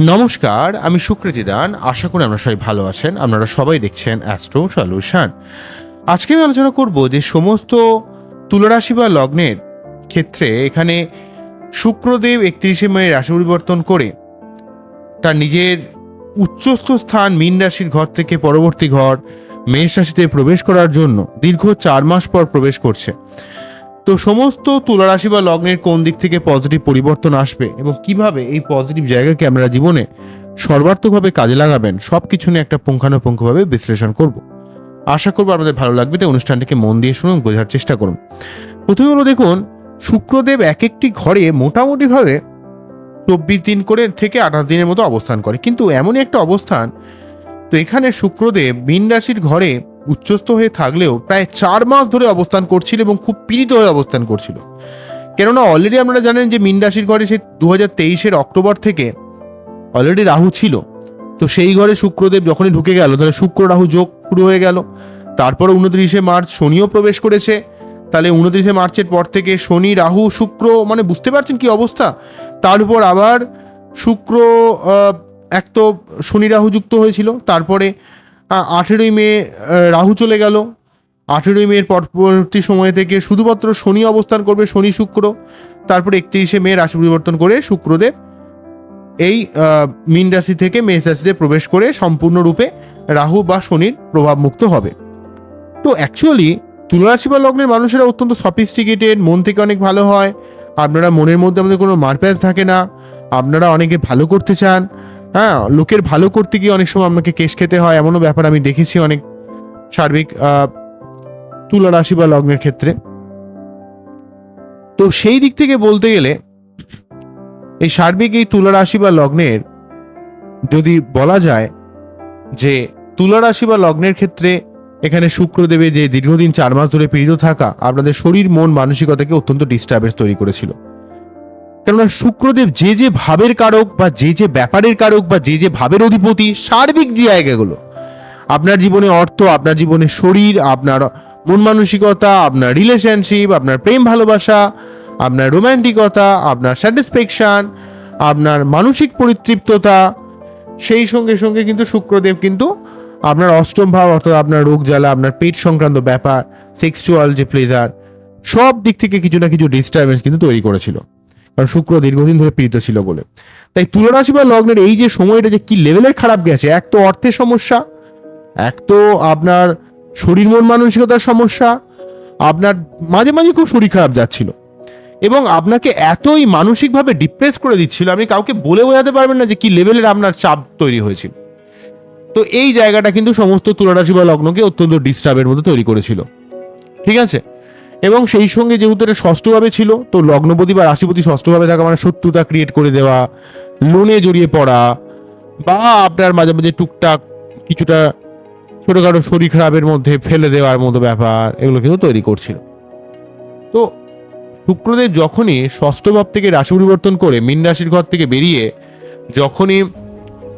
নমস্কার, আমি সুকৃতি দান। আশা করি আপনারা সবাই ভালো আছেন। আপনারা সবাই দেখছেন অ্যাস্ট্রো সলিউশন আজকে আমি আলোচনা করব যে সমস্ত তুলারাশি বা লগ্নের ক্ষেত্রে এখানে শুক্রদেব একত্রিশে মে রাশি পরিবর্তন করে তার নিজের উচ্চস্থ স্থান মীন রাশির ঘর থেকে পরবর্তী ঘর মেষ রাশিতে প্রবেশ করার জন্য দীর্ঘ চার মাস পর প্রবেশ করছে। তো সমস্ত তুলারাশি বা লগ্নের কোন দিক থেকে পজিটিভ পরিবর্তন আসবে এবং কীভাবে এই পজিটিভ জায়গাকে আমরা জীবনে সর্বাত্মকভাবে কাজে লাগাবেন সব কিছু নিয়ে একটা পুঙ্খানুপুঙ্খভাবে বিশ্লেষণ করব। আশা করব আপনাদের ভালো লাগবে, তাই অনুষ্ঠানটিকে মন দিয়ে শুনুন, বোঝার চেষ্টা করুন। প্রথমে হলো দেখুন, শুক্রদেব এক একটি ঘরে মোটামুটিভাবে চব্বিশ দিন করে থেকে আঠাশ দিনের মতো অবস্থান করে। কিন্তু এমনই একটা অবস্থান তো এখানে শুক্রদেব মীন রাশির ঘরে উচ্চস্থ হয়ে থাকলেও প্রায় চার মাস ধরে অবস্থান করছিল এবং খুব পীড়িত হয়ে অবস্থান করছিল। কেননা অলরেডি আপনারা জানেন যে মীন রাশির ঘরে সে দু হাজার অক্টোবর থেকে অলরেডি রাহু ছিল। তো সেই ঘরে শুক্রদেব যখনই ঢুকে গেল, তাহলে শুক্র রাহু যোগ শুরু হয়ে গেল। তারপর উনত্রিশে মার্চ শনিও প্রবেশ করেছে। তাহলে উনত্রিশে মার্চের পর থেকে শনি, রাহু, শুক্র মানে বুঝতে পারছেন কি অবস্থা? তার উপর আবার শুক্র এক তো শনি রাহু যুক্ত হয়েছিল, তারপরে আঠেরোই মে রাহু চলে গেল। আঠেরোই মের পরবর্তী সময় থেকে শুধুমাত্র শনি অবস্থান করবে শনি শুক্র, তারপরে একত্রিশে মে রাশি পরিবর্তন করে শুক্রদেব। এই মীন রাশি থেকে মেষ রাশিতে প্রবেশ করে সম্পূর্ণরূপে রাহু বা শনির প্রভাবমুক্ত হবে। তো অ্যাকচুয়ালি তুলারাশি বা লগ্নের মানুষেরা অত্যন্ত সফিস্টিকেটেড মন থেকে অনেক ভালো হয়। আপনারা মনের মধ্যে আমাদের কোনো মারপ্যাচ থাকে না। আপনারা অনেকে ভালো করতে চান। হ্যাঁ লোকের ভালো করতে গিয়ে অনেক সময় আপনাকে কেশ খেতে হয়, এমনও ব্যাপার আমি দেখেছি অনেক সার্বিক তুলা রাশি বা লগ্নের ক্ষেত্রে। তো সেই দিক থেকে বলতে গেলে, এই সার্বিক এই তুলা রাশি বা লগ্নের যদি বলা যায় যে তুলা রাশি বা লগ্নের ক্ষেত্রে এখানে শুক্রদেবে যে দীর্ঘদিন চার মাস ধরে পীড়িত থাকা, আপনাদের শরীর, মন, মানসিকতাকে অত্যন্ত ডিস্টার্বেন্স তৈরি করেছিল। কেননা শুক্রদেব যে যে ভাবের কারক বা যে যে ব্যাপারের কারক বা যে যে ভাবের অধিপতি, সার্বিক যে জায়গাগুলো, আপনার জীবনে অর্থ, আপনার জীবনে শরীর, আপনার মন মানসিকতা, আপনার রিলেশনশিপ আপনার প্রেম ভালোবাসা, আপনার রোম্যান্টিকতা আপনার স্যাটিসফ্যাকশন আপনার মানসিক পরিতৃপ্ততা, সেই সঙ্গে সঙ্গে কিন্তু শুক্রদেব কিন্তু আপনার অষ্টম ভাব, অর্থাৎ আপনার রোগ জ্বালা, আপনার পেট সংক্রান্ত ব্যাপার সেক্সুয়াল যে প্লেজার সব দিক থেকে কিছু না কিছু ডিস্টারবেন্স কিন্তু তৈরি করেছিল। কারণ শুক্র দীর্ঘদিন ধরে পীড়িত ছিল বলে। তাই তুলারাশি বা লগ্নের এই যে সময়টা যে কি লেভেলের খারাপ গেছে, এক তো অর্থের সমস্যা, এক তো আপনার শরীর মন মানসিকতার সমস্যা, আপনার মাঝে মাঝে খুব শরীর খারাপ যাচ্ছিল এবং আপনাকে এতই মানসিকভাবে ডিপ্রেস করে দিচ্ছিল, আপনি কাউকে বলে বোঝাতে পারবেন না যে কি লেভেলের আপনার চাপ তৈরি হয়েছিল। তো এই জায়গাটা কিন্তু সমস্ত তুলারাশি বা লগ্নকে অত্যন্ত ডিস্টার্বের মধ্যে তৈরি করেছিল। ঠিক আছে? এবং সেই সঙ্গে যেহেতু এটা ষষ্ঠভাবে ছিল, তো লগ্নপতি বা রাশিপতি ষষ্ঠভাবে থাকা মানে শত্রুতা ক্রিয়েট করে দেওয়া লোনে জড়িয়ে পড়া, বা আপনার মাঝে মাঝে টুকটাক কিছুটা ছোটোখাটো শরীর খারাপের মধ্যে ফেলে দেওয়ার মতো ব্যাপার, এগুলো কিন্তু তৈরি করছিল। তো শুক্রদেব যখনই ষষ্ঠ ভাব থেকে রাশি পরিবর্তন করে মীন রাশির ঘর থেকে বেরিয়ে যখনই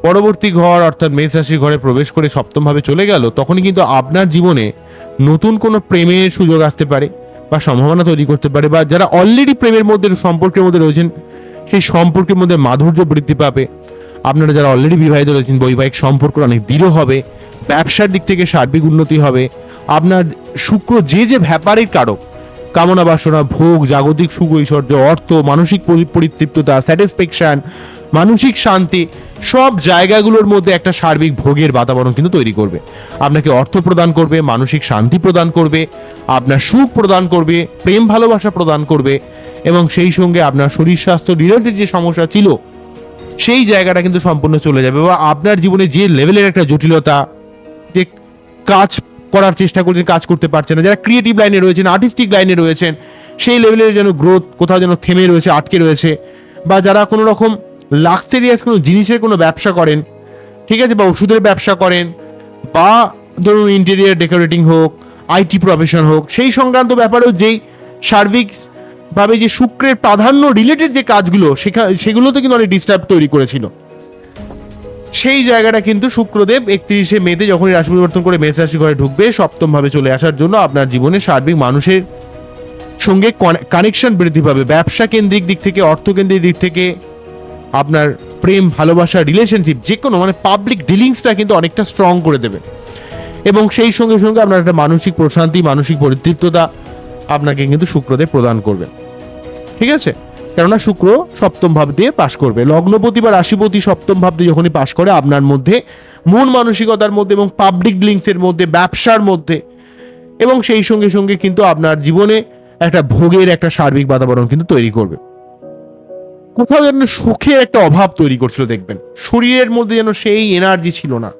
পরবর্তী ঘর অর্থাৎ মেষ রাশির ঘরে প্রবেশ করে সপ্তমভাবে চলে গেল, তখনই কিন্তু আপনার জীবনে নতুন কোনো প্রেমের সুযোগ আসতে পারে। বা সম্ভাবনা তৈরি করতে পারে বা যারা অলরেডি প্রেমের মধ্যে সম্পর্কের মধ্যে রয়েছেন, সেই সম্পর্কের মধ্যে মাধুর্য বৃদ্ধি পাবে। আপনারা যারা অলরেডি বিবাহিত রয়েছেন, বৈবাহিক সম্পর্ক অনেক দৃঢ় হবে, ব্যবসার দিক থেকে সার্বিক উন্নতি হবে। আপনার শুক্র যে যে ব্যাপারের কারক কামনা বাসনা, ভোগ, জাগতিক সুখ, ঐশ্বর্য, অর্থ, মানসিক পরি- পরিতৃপ্ততা, স্যাটিসফ্যাকশন, মানসিক শান্তি, সব জায়গাগুলোর মধ্যে একটা সার্বিক ভোগের বাতাবরণ কিন্তু তৈরি করবে। আপনাকে অর্থ প্রদান করবে, মানসিক শান্তি প্রদান করবে, আপনার সুখ প্রদান করবে, প্রেম ভালোবাসা প্রদান করবে এবং সেই সঙ্গে আপনার শরীর স্বাস্থ্য রিলেটেড যে সমস্যা ছিল, সেই জায়গাটা কিন্তু সম্পূর্ণ চলে যাবে। বা আপনার জীবনে যে লেভেলের একটা জটিলতা, যে কাজ করার চেষ্টা করছেন, কাজ করতে পারছেন না। যারা ক্রিয়েটিভ লাইনে রয়েছেন আর্টিস্টিক লাইনে রয়েছেন, সেই লেভেলের যেন গ্রোথ কোথাও যেন থেমে রয়েছে, আটকে রয়েছে, বা যারা কোনো রকম লাক্সেরিয়াস কোনো জিনিসের কোনো ব্যবসা করেন, ঠিক আছে, বা ওষুধের ব্যবসা করেন, বা ধরুন ইন্টেরিয়ার ডেকোরেটিং হোক আইটি প্রফেশন হোক, সেই সংক্রান্ত ব্যাপারেও যেই সার্বিক ভাবে যে শুক্রের প্রাধান্য রিলেটেড যে কাজগুলো, সেখা, সেগুলোতে কিন্তু অনেক ডিস্টার্ব তৈরি করেছিল। সেই জায়গাটা কিন্তু শুক্রদেব একত্রিশে মেতে যখনই রাশি পরিবর্তন করে মেষ রাশি ঘরে ঢুকবে সপ্তম ভাবে চলে আসার জন্য আপনার জীবনে সার্বিক মানুষের সঙ্গে কানেকশন বৃদ্ধি পাবে। ব্যবসা কেন্দ্রিক দিক থেকে, অর্থকেন্দ্রিক দিক থেকে আপনার প্রেম, ভালোবাসা রিলেশনশিপ যে কোনো মানে পাবলিক ডিলিংসটা কিন্তু অনেকটা স্ট্রং করে দেবে। এবং সেই সঙ্গে সঙ্গে আপনার একটা মানসিক প্রশান্তি, মানসিক পরিতৃপ্ততা আপনাকে কিন্তু শুক্রদেব প্রদান করবে। ঠিক আছে? কেননা শুক্র সপ্তম ভাব দিয়ে পাশ করবে। লগ্নপতি বা রাশিপতি সপ্তম ভাব দিয়ে যখনই পাশ করে, আপনার মধ্যে মন মানসিকতার মধ্যে এবং পাবলিক ডিলিংসের মধ্যে, ব্যবসার মধ্যে এবং সেই সঙ্গে সঙ্গে কিন্তু আপনার জীবনে একটা ভোগের একটা সার্বিক বাতাবরণ কিন্তু তৈরি করবে। কোথাও যেন সুখের একটা অভাব তৈরি করছিল, দেখবেন। শরীরের মধ্যে যেন সেই এনার্জি ছিল না।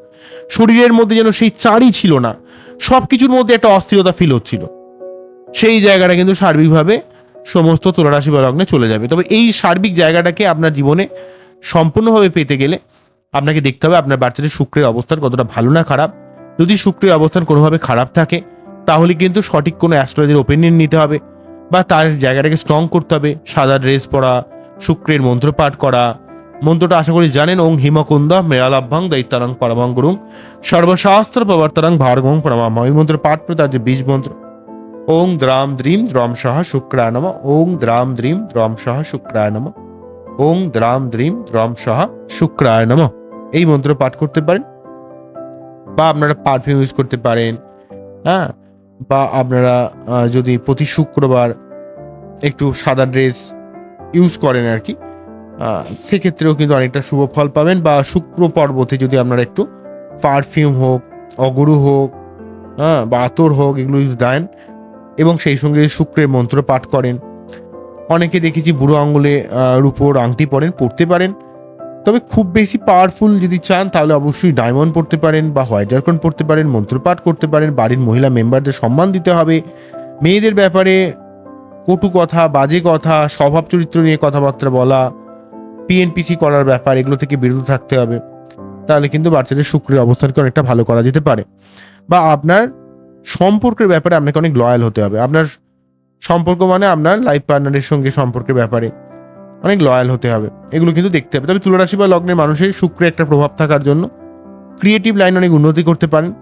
শরীরের মধ্যে যেন সেই চাড়ই ছিল না। সব কিছুর মধ্যে একটা অস্থিরতা ফিল হচ্ছিল। সেই জায়গাটা কিন্তু সার্বিকভাবে সমস্ত তুলারাশি বা লগ্নে চলে যাবে। তবে এই সার্বিক জায়গাটাকে আপনার জীবনে সম্পূর্ণভাবে পেতে গেলে আপনাকে দেখতে হবে আপনার বাচ্চাদের শুক্রের অবস্থান কতটা ভালো না খারাপ। যদি শুক্রের অবস্থান কোনোভাবে খারাপ থাকে, তাহলে কিন্তু সঠিক কোনো অ্যাস্ট্রোলজির ওপিনিয়ন নিতে হবে বা তার জায়গাটাকে স্ট্রং করতে হবে। সাদা ড্রেস পরা, শুক্রের মন্ত্র পাঠ করা, মন্ত্রটা আশা করি জানেন, ওং হিমকুন্দ মেয়ালাভ্যাং দৈত্যারাং পরমাং গুরুং সর্বশাস্ত্র প্রবর্তনাং ভার্গং প্রমাম এই মন্ত্র পাঠ করে তার যে বীজ মন্ত্র ওং দ্রাম দ্রিম দ্রম সহ শুক্রায় নম। ওং দ্রাম দ্রিম দ্রম সহ শুক্রায় নম। ওং দ্রাম দ্রিম দ্রম সহ শুক্রায় নম। এই মন্ত্র পাঠ করতে পারেন? বা আপনারা পারফিউম ইউজ করতে পারেন হ্যাঁ? বা আপনারা যদি প্রতি শুক্রবার একটু সাদা ড্রেস ইউজ করেন আর কি সেক্ষেত্রেও কিন্তু অনেকটা শুভ ফল পাবেন। বা শুক্র পর্বতে যদি আপনারা একটু পারফিউম হোক, অগুরু হোক হ্যাঁ? বা আতর হোক, এগুলো যদি দেন এবং সেই সঙ্গে শুক্রের মন্ত্র পাঠ করেন। অনেকে দেখেছি বুড়ো আঙুলে রূপোর আংটি পরেন, পড়তে পারেন। তবে খুব বেশি পাওয়ারফুল যদি চান, তাহলে অবশ্যই ডায়মন্ড পড়তে পারেন বা হোয়াইট জারকন পড়তে পারেন মন্ত্রপাঠ করতে পারেন। বাড়ির মহিলা মেম্বারদের সম্মান দিতে হবে। মেয়েদের ব্যাপারে কটু কথা, বাজে কথা, স্বভাব চরিত্র নিয়ে কথাবার্তা বলা পিএনপিসি করার ব্যাপার, এগুলো থেকে বিরত থাকতে হবে। তাহলে কিন্তু বাচ্চাদের শুক্রের অবস্থানকে অনেকটা ভালো করা যেতে পারে। বা আপনার সম্পর্কের ব্যাপারে আপনাকে অনেক লয়াল হতে হবে। আপনার সম্পর্ক মানে আপনার লাইফ পার্টনারের সঙ্গে সম্পর্কের ব্যাপারে অনেক লয়াল হতে হবে। এগুলো কিন্তু দেখতে হবে। তবে তুলারাশি বা লগ্নের মানুষের শুক্রে একটা প্রভাব থাকার জন্য ক্রিয়েটিভ লাইন অনেক উন্নতি করতে পারেন।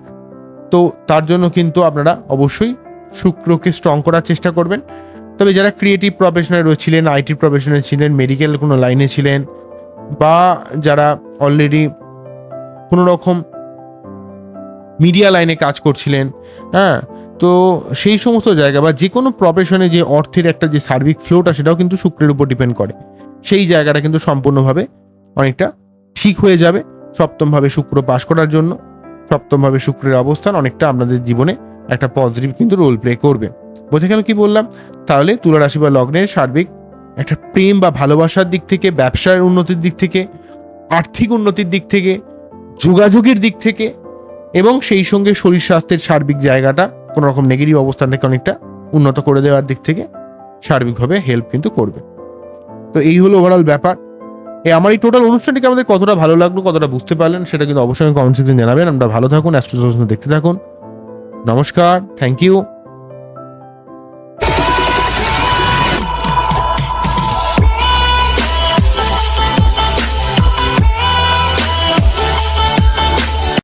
তো তার জন্য কিন্তু আপনারা অবশ্যই শুক্রকে স্ট্রং করার চেষ্টা করবেন। তবে যারা ক্রিয়েটিভ প্রফেশনে ছিলেন আইটি প্রফেশনে ছিলেন মেডিকেল কোনো লাইনে ছিলেন বা যারা অলরেডি কোনো রকম মিডিয়া লাইনে কাজ করছিলেন হ্যাঁ? তো সেই সমস্ত জায়গা বা যে কোনো প্রফেশনে যে অর্থের একটা যে সার্বিক ফ্লোটা সেটাও কিন্তু শুক্রের উপর ডিপেন্ড করে। সেই জায়গাটা কিন্তু সম্পূর্ণভাবে অনেকটা ঠিক হয়ে যাবে সপ্তমভাবে শুক্র পাশ করার জন্য। সপ্তমভাবে শুক্রের অবস্থান অনেকটা আপনাদের জীবনে একটা পজিটিভ কিন্তু রোল প্লে করবে। বোঝা গেল কি বললাম? তাহলে তুলা রাশি বা লগ্নের সার্বিক একটা প্রেম বা ভালোবাসার দিক থেকে ব্যবসার উন্নতির দিক থেকে, আর্থিক উন্নতির দিক থেকে, যোগাযোগের দিক থেকে এবং সেই সঙ্গে শরীর স্বাস্থ্যের সার্বিক জায়গাটা কোনো রকম নেগেটিভ অবস্থান থেকে অনেকটা উন্নত করে দেওয়ার দিক থেকে সার্বিকভাবে হেল্প কিন্তু করবে। তো এই হলো ওভারঅল ব্যাপার। এই আমার এই টোটাল অনুষ্ঠানটিকে আমাদের কতটা ভালো লাগল, কতটা বুঝতে পারলেন, সেটা কিন্তু অবশ্যই কমেন্ট সেকশন জানাবেন। আমরা ভালো থাকুন অ্যাস্ট্রোলজি দেখতে থাকুন। নমস্কার থ্যাংক ইউ